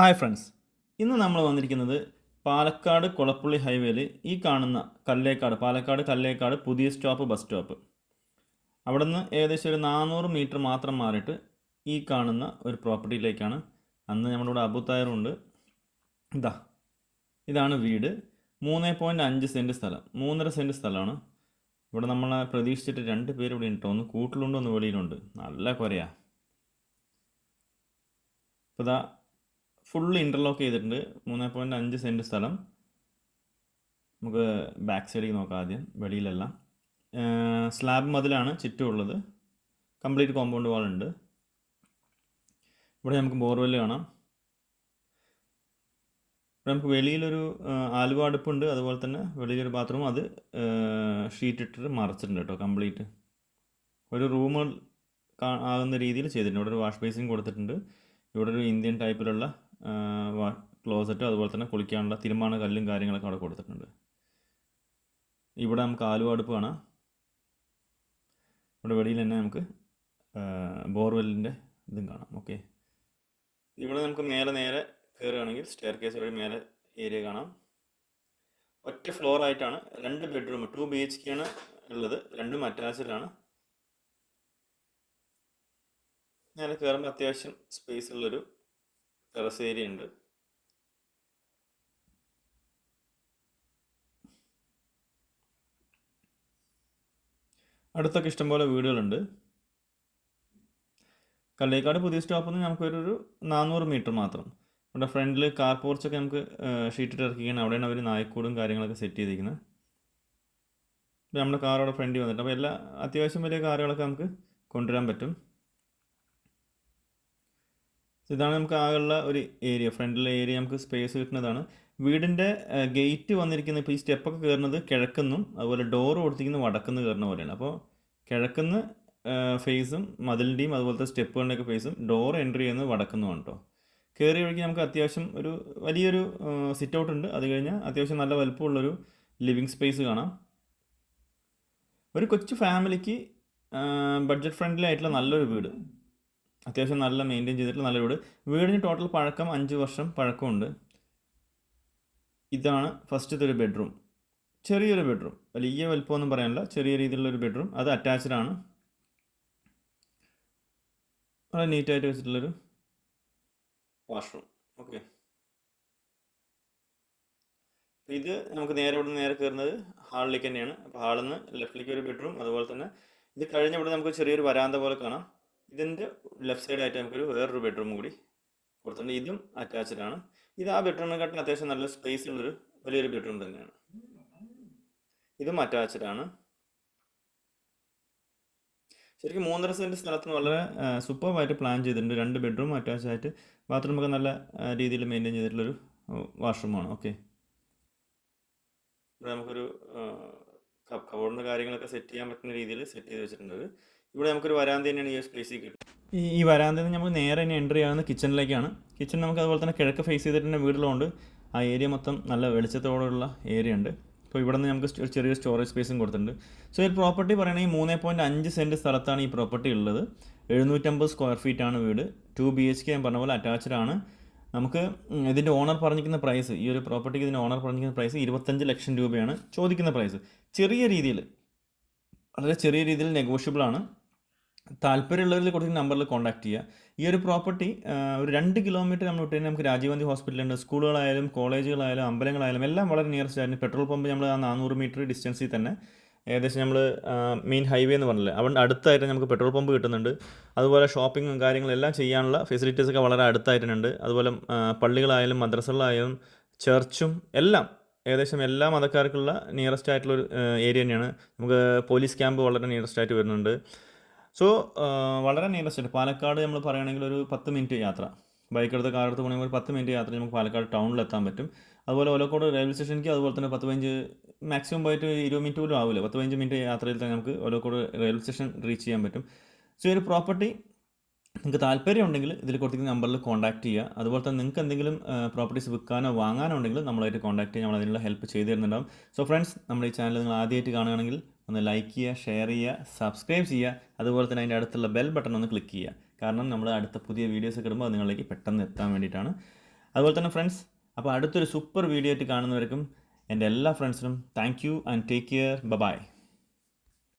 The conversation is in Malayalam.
Hi friends. ഇന്ന് നമ്മൾ വന്നിരിക്കുന്നത് പാലക്കാട് കൊളപ്പുള്ളി ഹൈവേയിൽ ഈ കാണുന്ന കല്ലേക്കാട് പാലക്കാട് കല്ലേക്കാട് പുതിയ സ്റ്റോപ്പ് ബസ് സ്റ്റോപ്പ്. അവിടെ നിന്ന് ഏകദേശം ഒരു നാനൂറ് മീറ്റർ മാത്രം മാറിയിട്ട് ഈ കാണുന്ന ഒരു പ്രോപ്പർട്ടിയിലേക്കാണ്. അന്ന് നമ്മുടെ ഇവിടെ അബുത്തായറുണ്ട് ഇതാ ഇതാണ് വീട്. മൂന്ന് പോയിന്റ് അഞ്ച് സെന്റ് സ്ഥലം മൂന്നര സെന്റ് സ്ഥലമാണ്. ഇവിടെ നമ്മളെ പ്രതീക്ഷിച്ചിട്ട് രണ്ട് പേര് ഇവിടെ ഉണ്ട്. ഒന്ന് കൂട്ടിലുണ്ട് ഒന്ന് വെളിയിലുണ്ട്. നല്ല കുരയാ. ഇപ്പോൾ ഇതാ ഫുള്ള് ഇന്റർലോക്ക് ചെയ്തിട്ടുണ്ട്. മൂന്ന് പോയിന്റ് അഞ്ച് സെന്റ് സ്ഥലം. നമുക്ക് ബാക്ക് സൈഡിൽ നോക്കാം ആദ്യം വെളിയിലെല്ലാം. സ്ലാബ് മതിലാണ് ചുറ്റുമുള്ളത്. കംപ്ലീറ്റ് കോമ്പൗണ്ട് വാൾ ഉണ്ട്. ഇവിടെ നമുക്ക് ബോർവെൽ കാണാം. ഇവിടെ നമുക്ക് വെളിയിലൊരു ആലുവ അടുപ്പുണ്ട്. അതുപോലെ തന്നെ വെളിയിലൊരു ബാത്റൂം അത് ഷീറ്റ് ഇട്ടിട്ട് മറച്ചിട്ടുണ്ട് കേട്ടോ കംപ്ലീറ്റ് ഒരു റൂമ് ആകുന്ന രീതിയിൽ ചെയ്തിട്ടുണ്ട്. ഇവിടെ ഒരു വാഷ് ബേസിൻ കൊടുത്തിട്ടുണ്ട്. ഇവിടെ ഒരു ഇന്ത്യൻ ടൈപ്പിലുള്ള ക്ലോസറ്റും അതുപോലെ തന്നെ കുളിക്കാനുള്ള തിരുമാന കല്ലും കാര്യങ്ങളൊക്കെ അവിടെ കൊടുത്തിട്ടുണ്ട്. ഇവിടെ നമുക്ക് ആലുവ അടുപ്പ് കാണാം. ഇവിടെ വെളിയിൽ തന്നെ നമുക്ക് ബോർവെല്ലിന്റെ ഇതും കാണാം. ഓക്കെ ഇവിടെ നമുക്ക് നേരെ നേരെ കയറുകയാണെങ്കിൽ സ്റ്റെയർ കേസ് വഴി മേലെ ഏരിയ കാണാം. ഒറ്റ ഫ്ലോർ ആയിട്ടാണ് രണ്ട് bedroom two B H K ആണ് ഉള്ളത് രണ്ടും അറ്റാച്ച്ഡാണ് നേരെ കയറുമ്പോൾ അത്യാവശ്യം സ്പേസ് ഉള്ളൊരു ടെറസ് ഏരിയ ഉണ്ട് അടുത്തൊക്കെ ഇഷ്ടംപോലെ വീടുകളുണ്ട്. കല്ലേക്കാട് പുതിയ സ്റ്റോപ്പിൽ നിന്ന് നമുക്കൊരു നാനൂറ് മീറ്റർ മാത്രം. ഇവിടെ ഫ്രണ്ടിൽ കാർ പോർച്ചൊക്കെ നമുക്ക് ഷീറ്റ് ഇറക്കിയാണ് അവിടെയാണ് അവർ നായക്കൂടും കാര്യങ്ങളൊക്കെ സെറ്റ് ചെയ്തിരിക്കുന്നത്. നമ്മുടെ കാർ അവിടെ ഫ്രണ്ടിൽ വന്നിട്ട്. അപ്പോൾ എല്ലാ അത്യാവശ്യം വലിയ കാറുകളൊക്കെ നമുക്ക് കൊണ്ടുവരാൻ പറ്റും. ഇതാണ് നമുക്ക് ആകെയുള്ള ഒരു ഏരിയ ഫ്രണ്ടിലെ ഏരിയ നമുക്ക് സ്പേസ് കിട്ടുന്നതാണ്. വീടിന്റെ ഗേറ്റ് വന്നിരിക്കുന്ന ഇപ്പോൾ ഈ സ്റ്റെപ്പൊക്കെ കയറുന്നത് കിഴക്കുന്നും അതുപോലെ ഡോർ കൊടുത്തിരിക്കുന്നത് വടക്കുന്ന് കയറുന്ന പോലെയാണ്. അപ്പോൾ കിഴക്കുന്ന് ഫേസും മതിലിന്റെയും അതുപോലത്തെ സ്റ്റെപ്പുകളുടെയൊക്കെ ഫേസും ഡോർ എൻട്രി ചെയ്യുന്നത് വടക്കുന്നുമാണ് കേട്ടോ കയറി വഴിക്ക് നമുക്ക് അത്യാവശ്യം ഒരു വലിയൊരു സിറ്റ് ഔട്ട് ഉണ്ട്. അത് കഴിഞ്ഞാൽ അത്യാവശ്യം നല്ല വലുപ്പമുള്ളൊരു ലിവിങ് സ്പേസ് കാണാം. ഒരു കൊച്ചു ഫാമിലിക്ക് ബഡ്ജറ്റ് ഫ്രണ്ട്ലി ആയിട്ടുള്ള നല്ലൊരു വീട്. അത്യാവശ്യം നല്ല മെയിന്റെയിൻ ചെയ്തിട്ടുള്ള നല്ല വീട്. വീടിന് ടോട്ടൽ പഴക്കം അഞ്ച് വർഷം പഴക്കമുണ്ട്. ഇതാണ് ഫസ്റ്റത്തെ ഒരു ബെഡ്റൂം ചെറിയൊരു ബെഡ്റൂം വലിയ വലുപ്പമൊന്നും പറയാനില്ല. ചെറിയ രീതിയിലുള്ള ഒരു ബെഡ്റൂം അത് അറ്റാച്ച്ഡ് ആണ്. വളരെ നീറ്റായിട്ട് വെച്ചിട്ടുള്ളൊരു വാഷ്റൂം ഓക്കെ ഇത് നമുക്ക് നേരെ ഇവിടെ നേരെ കയറുന്നത് ഹാളിലേക്ക് തന്നെയാണ്. അപ്പോൾ ഹാളിൽ നിന്ന് ലെഫ്റ്റിലേക്ക് ഒരു ബെഡ്റൂം അതുപോലെ തന്നെ ഇത് കഴിഞ്ഞ ഇവിടെ നമുക്ക് ചെറിയൊരു വരാന്ത പോലെ കാണാം. ഇതിന്റെ ലെഫ്റ്റ് സൈഡായിട്ട് നമുക്കൊരു വേറൊരു ബെഡ്റൂം കൂടി കൊടുത്തിട്ടുണ്ട്. ഇതും അറ്റാച്ച്ഡ് ആണ്. ഇത് ആ ബെഡ്റൂമിനെക്കാട്ടിലും അത്യാവശ്യം നല്ല സ്പേസ് ഉള്ളൊരു വലിയൊരു ബെഡ്റൂം തന്നെയാണ്. ഇതും അറ്റാച്ച്ഡ് ആണ്. ശരിക്കും മൂന്നര സെന്റ് സ്ഥലത്ത് വളരെ സൂപ്പർവായിട്ട് പ്ലാൻ ചെയ്തിട്ടുണ്ട്. രണ്ട് ബെഡ്റൂം അറ്റാച്ച് ആയിട്ട് ബാത്റൂമൊക്കെ നല്ല രീതിയിൽ മെയിന്റെയിൻ ചെയ്തിട്ടുള്ളൊരു വാഷ്റൂമാണ് ഓക്കെ നമുക്കൊരു കബോർഡിന്റെ കാര്യങ്ങളൊക്കെ സെറ്റ് ചെയ്യാൻ പറ്റുന്ന രീതിയിൽ സെറ്റ് ചെയ്ത് വെച്ചിട്ടുണ്ട്. ഇവിടെ നമുക്കൊരു വരാന്ത തന്നെയാണ് ഈ സ്പേസിൽ കിട്ടുന്നത്. ഈ ഈ വരാന്തയിൽ നിന്ന് നമുക്ക് നേരെ തന്നെ എൻട്രി ആകുന്ന കിച്ചണിലേക്കാണ് കിച്ചൺ നമുക്ക് അതുപോലെ തന്നെ കിഴക്ക് ഫേസ് ചെയ്തിട്ട് തന്നെ വീട്ടിലുണ്ട്. ആ ഏരിയ മൊത്തം നല്ല വെളിച്ചത്തോടുള്ള ഏരിയ ഉണ്ട്. അപ്പോൾ ഇവിടെ നിന്ന് നമുക്ക് ഒരു ചെറിയ സ്റ്റോറേജ് സ്പേസും കൊടുത്തിട്ടുണ്ട്. സോ ഈ പ്രോപ്പർട്ടി പറയുകയാണെങ്കിൽ മൂന്ന് പോയിന്റ് അഞ്ച് സെന്റ് സ്ഥലത്താണ് ഈ പ്രോപ്പർട്ടി ഉള്ളത്. എഴുന്നൂറ്റമ്പത് സ്ക്വയർ ഫീറ്റ് ആണ് വീട്. ടു ബി എച്ച് കെ ഞാൻ പറഞ്ഞ പോലെ അറ്റാച്ച്ഡ് ആണ്. നമുക്ക് ഇതിന്റെ ഓണർ പറഞ്ഞിരിക്കുന്ന പ്രൈസ് ഈ ഒരു പ്രോപ്പർട്ടിക്ക് ഇതിന്റെ ഓണർ പറഞ്ഞിരിക്കുന്ന പ്രൈസ് ഇരുപത്തഞ്ച് ലക്ഷം രൂപയാണ് ചോദിക്കുന്ന പ്രൈസ് ചെറിയ രീതിയിൽ വളരെ ചെറിയ രീതിയിൽ നെഗോഷ്യബിൾ ആണ്. താല്പര്യമുള്ളവരിൽ കൊടുക്കുന്ന നമ്പറിൽ കോൺടാക്ട് ചെയ്യുക. ഈ ഒരു പ്രോപ്പർട്ടി ഒരു രണ്ട് കിലോമീറ്റർ നമ്മൾ വിട്ടു നമുക്ക് രാജീവ് ഗാന്ധി ഹോസ്പിറ്റലുണ്ട് സ്കൂളുകളായാലും കോളേജുകളായാലും അമ്പലങ്ങളായാലും എല്ലാം വളരെ നിയറസ്റ്റ് ആയിരുന്നു. പെട്രോൾ പമ്പ് നമ്മൾ ആ നാനൂറ് മീറ്റർ ഡിസ്റ്റൻസിൽ തന്നെ. ഏകദേശം നമ്മൾ മെയിൻ ഹൈവേ എന്ന് പറഞ്ഞില്ലേ? അവിടെ അടുത്തായിട്ട് നമുക്ക് പെട്രോൾ പമ്പ് കിട്ടുന്നുണ്ട്. അതുപോലെ ഷോപ്പിങ്ങും കാര്യങ്ങളെല്ലാം ചെയ്യാനുള്ള ഫെസിലിറ്റീസൊക്കെ വളരെ അടുത്തായിട്ടുണ്ട്. അതുപോലെ പള്ളികളായാലും മദ്രസകളായാലും ചർച്ചും എല്ലാം ഏകദേശം എല്ലാ മതക്കാർക്കുള്ള നിയറസ്റ്റ് ആയിട്ടുള്ള ഒരു ഏരിയ തന്നെയാണ്. നമുക്ക് പോലീസ് ക്യാമ്പ് വളരെ നിയറസ്റ്റ് ആയിട്ട് വരുന്നുണ്ട്. സോ വളരെ നിയറസ്റ്റ് പാലക്കാട് നമ്മൾ പറയുകയാണെങ്കിൽ ഒരു പത്ത് മിനിറ്റ് യാത്ര. ബൈക്ക് എടുത്ത് കാർ എടുത്ത് പോകണമെങ്കിൽ ഒരു പത്ത് മിനിറ്റ് യാത്ര നമുക്ക് പാലക്കാട് ടൗണിൽ എത്താൻ പറ്റും. അതുപോലെ ഓലക്കോട് റെയിൽവേ സ്റ്റേഷനിലേക്ക് അതുപോലെ തന്നെ പത്ത് പതിനഞ്ച് മാക്സിമം പോയിട്ട് ഇരുപത് മിനിറ്റ് പോലും ആവില്ല. പത്ത് പതിനഞ്ച് മിനിറ്റ് യാത്രയിൽ തന്നെ നമുക്ക് ഓലക്കോട് റെയിൽവേ സ്റ്റേഷൻ റീച്ച് ചെയ്യാൻ പറ്റും. സോ ഈ ഒരു പ്രോപ്പർട്ടി നിങ്ങൾക്ക് താല്പര്യം ഉണ്ടെങ്കിൽ ഇതിൽ കൊടുത്തിരിക്കുന്ന നമ്പറിൽ കോൺടാക്ട് ചെയ്യുക. അതുപോലെ തന്നെ നിങ്ങൾക്ക് എന്തെങ്കിലും പ്രോപ്പർട്ടീസ് വിൽക്കാനോ വാങ്ങാനോ ഉണ്ടെങ്കിൽ നമ്മളായിട്ട് കോൺടാക്ട് ചെയ്യുക നമ്മൾ അതിനുള്ള ഹെൽപ്പ് ചെയ്തു തരുന്നുണ്ടാവും. സോ ഫ്രണ്ട്സ് നമ്മുടെ ഈ ചാനൽ നിങ്ങൾ ആദ്യമായിട്ട് കാണുകയാണെങ്കിൽ ഒന്ന് ലൈക്ക് ചെയ്യുക ഷെയർ ചെയ്യുക സബ്സ്ക്രൈബ് ചെയ്യുക. അതുപോലെ തന്നെ അതിന്റെ അടുത്തുള്ള ബെൽ ബട്ടൺ ഒന്ന് ക്ലിക്ക് ചെയ്യുക. കാരണം നമ്മൾ അടുത്ത പുതിയ വീഡിയോസ് ഒക്കെ ഇടുമ്പോൾ നിങ്ങളിലേക്ക് പെട്ടെന്ന് എത്താൻ വേണ്ടിയിട്ടാണ്. അതുപോലെ തന്നെ ഫ്രണ്ട്സ് അപ്പോൾ അടുത്തൊരു സൂപ്പർ വീഡിയോ ആയിട്ട് കാണുന്നവർക്കും എന്റെ എല്ലാ ഫ്രണ്ട്സിനും thank you and take care ബ ബൈ